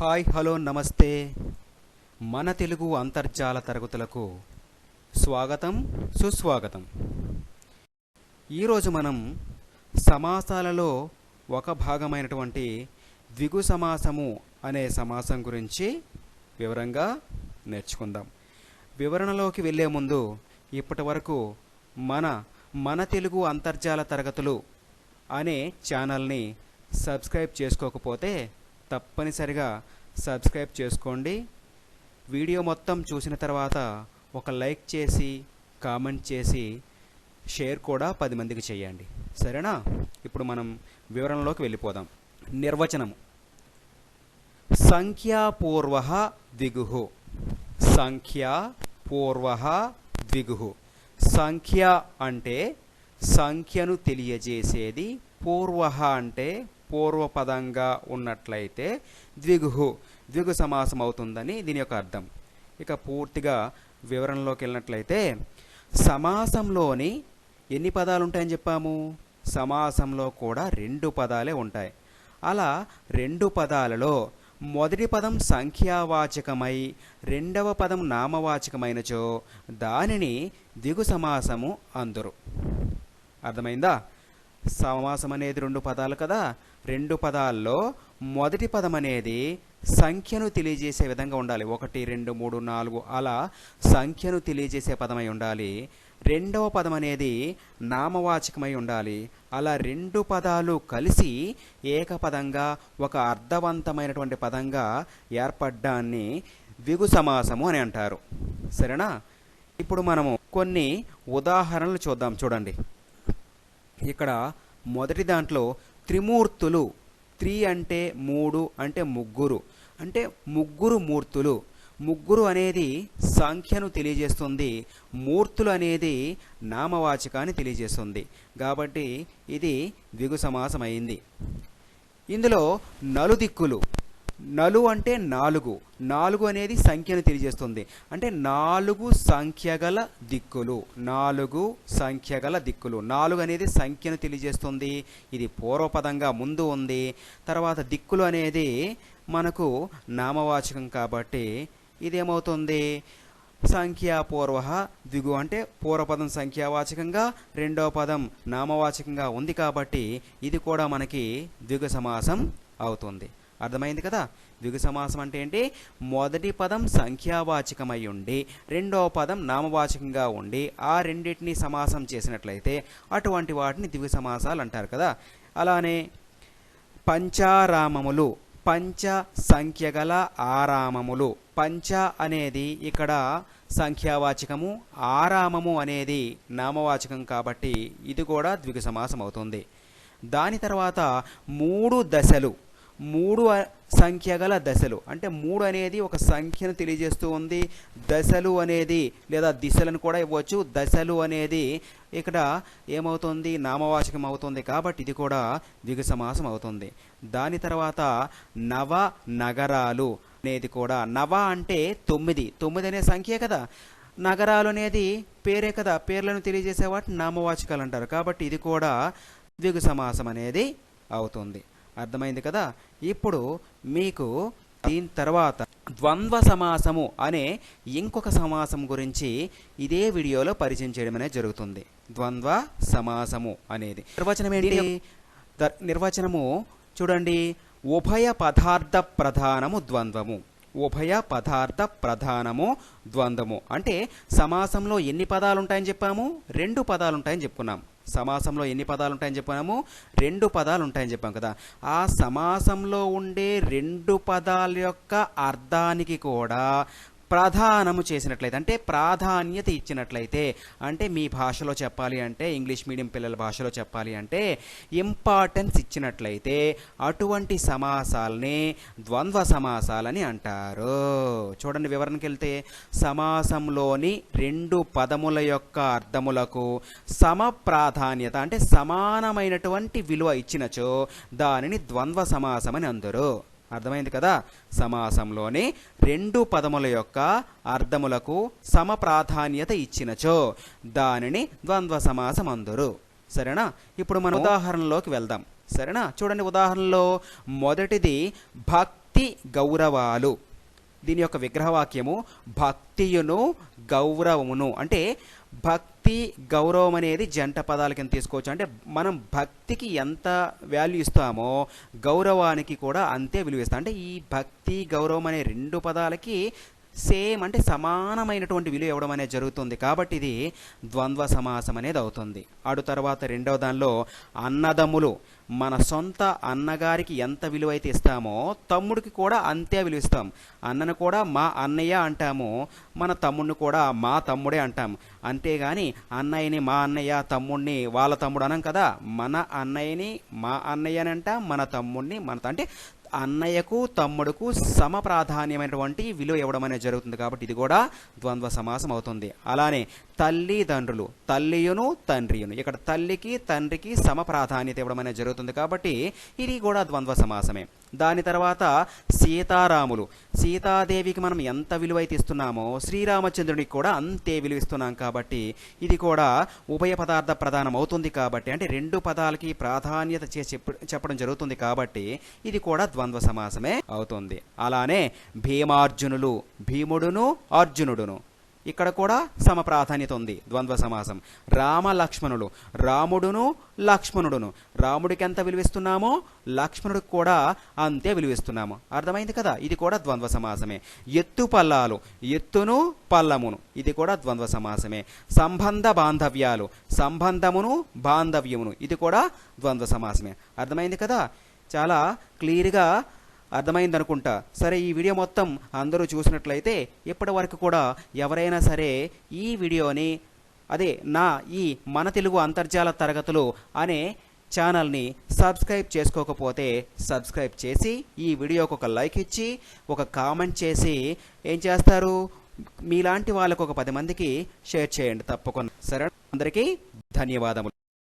Hi hello నమస్తే. మన తెలుగు అంతర్జాల తరగతులకు స్వాగతం సుస్వాగతం. ఈరోజు మనం సమాసాలలో ఒక భాగమైనటువంటి ద్విగు సమాసము అనే సమాసం గురించి వివరంగా నేర్చుకుందాం. వివరణలోకి వెళ్ళే ముందు ఇప్పటి వరకు మన మన తెలుగు అంతర్జాల తరగతులు అనే ఛానల్ని సబ్స్క్రైబ్ చేసుకోకపోతే తప్పనిసరిగా సబ్స్క్రైబ్ చేసుకోండి. వీడియో మొత్తం చూసిన తర్వాత ఒక లైక్ చేసి కామెంట్ చేసి షేర్ కూడా పది మందికి చేయండి. సరేనా? ఇప్పుడు మనం వివరణలోకి వెళ్ళిపోదాం. నిర్వచనము. సంఖ్యాపూర్వ ద్విగు సంఖ్యాపూర్వ ద్విగు సంఖ్య అంటే సంఖ్యను తెలియజేసేది పూర్వ అంటే పూర్వపదంగా ఉన్నట్లయితే ద్విగు ద్విగు సమాసం అవుతుందని దీని యొక్క అర్థం. ఇక పూర్తిగా వివరణలోకి వెళ్ళినట్లయితే సమాసంలోని ఎన్ని పదాలు ఉంటాయని చెప్పాము? సమాసంలో కూడా రెండు పదాలే ఉంటాయి. అలా రెండు పదాలలో మొదటి పదం సంఖ్యావాచకమై రెండవ పదం నామవాచకమైనచో దానిని ద్విగు సమాసము అందురు. అర్థమైందా? సమాసం అనేది రెండు పదాలు కదా. రెండు పదాల్లో మొదటి పదం అనేది సంఖ్యను తెలియజేసే విధంగా ఉండాలి. ఒకటి రెండు మూడు నాలుగు అలా సంఖ్యను తెలియజేసే పదమై ఉండాలి. రెండవ పదం అనేది నామవాచకమై ఉండాలి. అలా రెండు పదాలు కలిసి ఏకపదంగా ఒక అర్థవంతమైనటువంటి పదంగా ఏర్పడ్డాన్ని విగు సమాసము అని అంటారు. సరేనా? ఇప్పుడు మనము కొన్ని ఉదాహరణలు చూద్దాం. చూడండి. ఇక్కడ మొదటి దాంట్లో త్రిమూర్తులు. త్రి అంటే మూడు అంటే ముగ్గురు. అంటే ముగ్గురు మూర్తులు. ముగ్గురు అనేది సంఖ్యను తెలియజేస్తుంది. మూర్తులు అనేది నామవాచకాన్ని తెలియజేస్తుంది. కాబట్టి ఇది ద్విగు సమాసమైంది అయింది ఇందులో నలుదిక్కులు. నలు అంటే నాలుగు. నాలుగు అనేది సంఖ్యను తెలియజేస్తుంది. అంటే నాలుగు సంఖ్యగల దిక్కులు. నాలుగు సంఖ్యగల దిక్కులు. నాలుగు అనేది సంఖ్యను తెలియజేస్తుంది. ఇది పూర్వపదంగా ముందు ఉంది. తర్వాత దిక్కులు అనేది మనకు నామవాచకం కాబట్టి ఇదేమవుతుంది? సంఖ్యాపూర్వ దిగు అంటే పూర్వపదం సంఖ్యావాచకంగా రెండవ పదం నామవాచకంగా ఉంది కాబట్టి ఇది కూడా మనకి ద్విగు సమాసం అవుతుంది. అర్థమైంది కదా? ద్విగు సమాసం అంటే ఏంటి? మొదటి పదం సంఖ్యావాచకమై ఉండి రెండవ పదం నామవాచకంగా ఉండి ఆ రెండింటిని సమాసం చేసినట్లయితే అటువంటి వాటిని ద్విగు సమాసాలు అంటారు కదా? అలానే పంచారామములు పంచ సంఖ్య గల ఆరామములు. పంచ అనేది ఇక్కడ సంఖ్యావాచకము ఆరామము అనేది నామవాచకం కాబట్టి ఇది కూడా ద్విగు సమాసం అవుతుంది దాని తర్వాత మూడు దశలు. మూడు సంఖ్య గల దశలు. అంటే మూడు అనేది ఒక సంఖ్యను తెలియజేస్తూ ఉంది. దశలు అనేది లేదా దిశలను కూడా ఇవ్వచ్చు. దశలు అనేది ఇక్కడ ఏమవుతుంది? నామవాచకం అవుతుంది కాబట్టి ఇది కూడా ద్విగు సమాసం అవుతుంది. దాని తర్వాత నవ నగరాలు అనేది కూడా. నవ అంటే తొమ్మిది. తొమ్మిది అనే సంఖ్య కదా. నగరాలు అనేది పేరే కదా. పేర్లను తెలియజేసే వాటిని నామవాచకాలు అంటారు. కాబట్టి ఇది కూడా ద్విగు సమాసం అనేది అవుతుంది. అర్థమైంది కదా? ఇప్పుడు మీకు దీని తర్వాత ద్వంద్వ సమాసము అనే ఇంకొక సమాసం గురించి ఇదే వీడియోలో పరిచయం చేయడం అనేది జరుగుతుంది. ద్వంద్వ సమాసము అనేది. నిర్వచనం ఏంటి? నిర్వచనము చూడండి. ఉభయ పదార్థ ప్రధానము ద్వంద్వము. ఉభయ పదార్థ ప్రధానము ద్వంద్వము. అంటే సమాసంలో ఎన్ని పదాలు ఉంటాయని చెప్పాము? రెండు పదాలు ఉంటాయని చెప్పుకున్నాం. సమాసంలో ఎన్ని పదాలు ఉంటాయని చెప్పాము? రెండు పదాలు ఉంటాయని చెప్పాం కదా. ఆ సమాసంలో ఉండే రెండు పదాల యొక్క అర్థానికి కూడా ప్రధానము చేసినట్లయితే అంటే ప్రాధాన్యత ఇచ్చినట్లయితే అంటే మీ భాషలో చెప్పాలి అంటే ఇంగ్లీష్ మీడియం పిల్లల భాషలో చెప్పాలి అంటే ఇంపార్టెన్స్ ఇచ్చినట్లయితే అటువంటి సమాసాలని ద్వంద్వ సమాసాలని అంటారు. చూడండి వివరణకి వెళ్తే సమాసంలోని రెండు పదముల యొక్క అర్థములకు సమ ప్రాధాన్యత అంటే సమానమైనటువంటి విలువ ఇచ్చినచో దానిని ద్వంద్వ సమాసమని అందరు అర్థమైంది కదా? సమాసంలోని రెండు పదముల యొక్క అర్థములకు సమ ప్రాధాన్యత ఇచ్చినచో దానిని ద్వంద్వ సమాసం అందురు సరేనా? ఇప్పుడు మన ఉదాహరణలోకి వెళ్దాం. సరేనా? చూడండి ఉదాహరణలో మొదటిది భక్తి గౌరవాలు. దీని యొక్క విగ్రహవాక్యము భక్తియును గౌరవమును. అంటే భక్తి గౌరవం అనేది జంట పదాల కింద తీసుకోవచ్చు. అంటే మనం భక్తికి ఎంత వాల్యూ ఇస్తామో గౌరవానికి కూడా అంతే విలువ ఇస్తాం. అంటే ఈ భక్తి గౌరవం అనే రెండు పదాలకి సేమ్ అంటే సమానమైనటువంటి విలువ ఇవ్వడం అనేది జరుగుతుంది. కాబట్టి ఇది ద్వంద్వ సమాసం అనేది అవుతుంది. ఆడు తర్వాత రెండవ దానిలో అన్నదమ్ములు మన సొంత అన్నగారికి ఎంత విలువ అయితే ఇస్తామో తమ్ముడికి కూడా అంతే విలువ ఇస్తాం. అన్నను కూడా మా అన్నయ్య అంటాము మన తమ్ముడిని కూడా మా తమ్ముడే అంటాం. అంతేగాని అన్నయ్యని మా అన్నయ్య తమ్ముడిని వాళ్ళ తమ్ముడు అనం కదా మన అన్నయ్యని మా అన్నయ్య అని అంటాం మన తమ్ముడిని మన అంటే అన్నయ్యకు తమ్ముడుకు సమ ప్రాధాన్యమైనటువంటి విలువ ఇవ్వడం అనేది జరుగుతుంది కాబట్టి ఇది కూడా ద్వంద్వ సమాసం అవుతుంది. అలానే తల్లిదండ్రులు తల్లియును తండ్రియును. ఇక్కడ తల్లికి తండ్రికి సమ ప్రాధాన్యత ఇవ్వడం అనేది జరుగుతుంది కాబట్టి ఇది కూడా ద్వంద్వ సమాసమే. దాని తర్వాత సీతారాములు. సీతాదేవికి మనం ఎంత విలువైతే ఇస్తున్నామో శ్రీరామచంద్రునికి కూడా అంతే విలువిస్తున్నాం కాబట్టి ఇది కూడా ఉభయ పదార్థ ప్రధానం అవుతుంది కాబట్టి అంటే రెండు పదాలకి ప్రాధాన్యత చేసి చెప్పడం జరుగుతుంది కాబట్టి ఇది కూడా ద్వంద్వ సమాసమే అవుతుంది. అలానే భీమార్జునులు భీముడును అర్జునుడును. ఇక్కడ కూడా సమ ప్రాధాన్యత ఉంది. ద్వంద్వ సమాసం. రామ లక్ష్మణులు రాముడును లక్ష్మణుడును. రాముడికి ఎంత విలువిస్తున్నామో లక్ష్మణుడికి కూడా అంతే విలువిస్తున్నాము. అర్థమైంది కదా? ఇది కూడా ద్వంద్వ సమాసమే. ఎత్తు పల్లాలు. ఎత్తును పల్లమును. ఇది కూడా ద్వంద్వ సమాసమే. సంబంధ బాంధవ్యాలు. సంబంధమును బాంధవ్యమును. ఇది కూడా ద్వంద్వ సమాసమే. అర్థమైంది కదా? చాలా క్లియర్గా అర్థమైందనుకుంటా. సరే ఈ వీడియో మొత్తం అందరూ చూసినట్లయితే ఇప్పటి వరకు కూడా ఎవరైనా సరే ఈ వీడియోని అదే నా ఈ మన తెలుగు అంతర్జాల తరగతులు అనే ఛానల్ని సబ్స్క్రైబ్ చేసుకోకపోతే సబ్స్క్రైబ్ చేసి ఈ వీడియోకి ఒక లైక్ ఇచ్చి ఒక కామెంట్ చేసి ఏం చేస్తారు? మీలాంటి వాళ్ళకు ఒక పది మందికి షేర్ చేయండి తప్పకుండా. సరే అందరికీ ధన్యవాదములు.